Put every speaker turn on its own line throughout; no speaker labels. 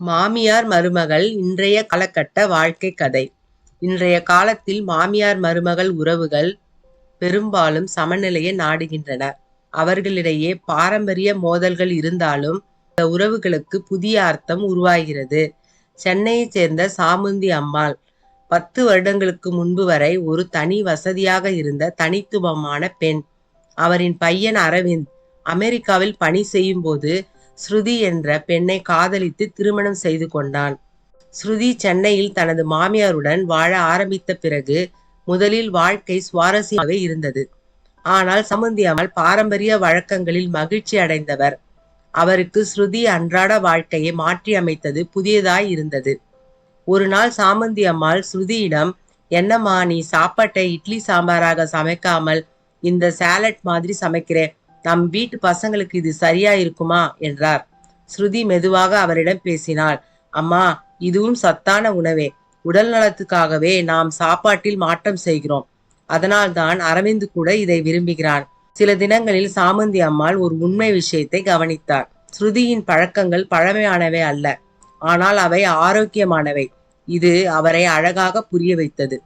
மாமியார் மருமகள் இன்றைய காலகட்ட வாழ்க்கை கதை. இன்றைய காலத்தில் மாமியார் மருமகள் உறவுகள் பெரும்பாலும் சமநிலையை நாடுகின்றன. அவர்களிடையே பாரம்பரிய மோதல்கள் இருந்தாலும் இந்த உறவுகளுக்கு புதிய அர்த்தம் உருவாகிறது. சென்னையைச் சேர்ந்த சாமுந்தி அம்மாள் பத்து வருடங்களுக்கு முன்பு வரை ஒரு தனி வசதியாக இருந்த தனித்துவமான பெண். அவரின் பையன் அரவிந்த் அமெரிக்காவில் பணி செய்யும் போது ஸ்ருதி என்ற பெண்ணை காதலித்து திருமணம் செய்து கொண்டான். ஸ்ருதி சென்னையில் தனது மாமியாருடன் வாழ ஆரம்பித்த பிறகு முதலில் வாழ்க்கை சுவாரஸ்யமாகவே இருந்தது. ஆனால் சமந்தி அம்மாள் பாரம்பரிய வழக்கங்களில் மகிழ்ச்சி அடைந்தவர். அவருக்கு ஸ்ருதி அன்றாட வாழ்க்கையை மாற்றி அமைத்தது புதியதாய் இருந்தது. ஒரு நாள் சாமந்தி அம்மாள் ஸ்ருதியிடம் என்னம்மா நீ சாப்பாட்டை இட்லி சாம்பாராக சமைக்காமல் இந்த சாலட் மாதிரி சமைக்கிறேன் நம் வீட்டு பசங்களுக்கு இது சரியா இருக்குமா? என்றார். ஸ்ருதி மெதுவாக அவரிடம் பேசினாள். அம்மா இதுவும் சத்தான உணவே. உடல் நலத்துக்காகவே நாம் சாப்பாட்டில் மாற்றம் செய்கிறோம். அதனால்தான் அரவிந்த் கூட இதை விரும்புகிறான். சில தினங்களில் சாமந்தி அம்மாள் ஒரு உண்மை விஷயத்தை கவனித்தார் ஸ்ருதியின் பழக்கங்கள் பழமையானவை அல்ல. ஆனால் அவை ஆரோக்கியமானவை. இது அவரை அழகாக புரிய வைத்தது.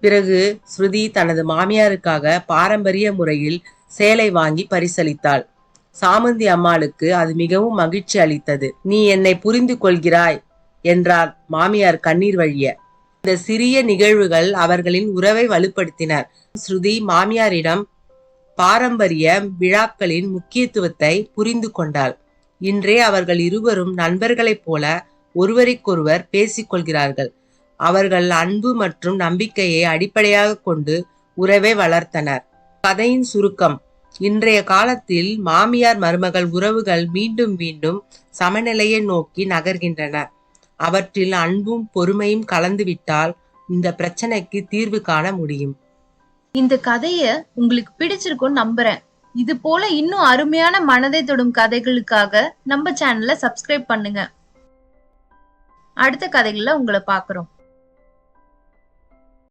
பிறகு ஸ்ருதி தனது மாமியாருக்காக பாரம்பரிய முறையில் சேலை வாங்கி பரிசளித்தாள். சாமந்தி அம்மாளுக்கு அது மிகவும் மகிழ்ச்சி அளித்தது. நீ என்னை புரிந்து கொள்கிறாய் என்றார் மாமியார் கண்ணீர் வழிய. இந்த சிறிய நிகழ்வுகள் அவர்களின் உறவை வலுப்படுத்தினர். ஸ்ருதி மாமியாரிடம் பாரம்பரிய விழாக்களின் முக்கியத்துவத்தை புரிந்து கொண்டாள். இன்றே அவர்கள் இருவரும் நண்பர்களைப் போல ஒருவருக்கொருவர் பேசிக்கொள்கிறார்கள் அவர்கள் அன்பு மற்றும் நம்பிக்கையை அடிப்படையாக கொண்டு உறவை வளர்த்தனர். கதையின் சுருக்கம் இன்றைய காலத்தில் மாமியார் மருமகள் உறவுகள் மீண்டும் மீண்டும் சமநிலையை நோக்கி நகர்கின்றன. அவற்றில் அன்பும் பொறுமையும் கலந்துவிட்டால் இந்த பிரச்சனைக்கு தீர்வு காண முடியும்.
இந்த கதைய உங்களுக்கு பிடிச்சிருக்கும்னு நம்புறேன். இது போல இன்னும் அருமையான மனதை தொடும் கதைகளுக்காக நம்ம சேனலை சப்ஸ்கிரைப் பண்ணுங்க. அடுத்த கதைகள்ல உங்களை பார்க்குறோம்.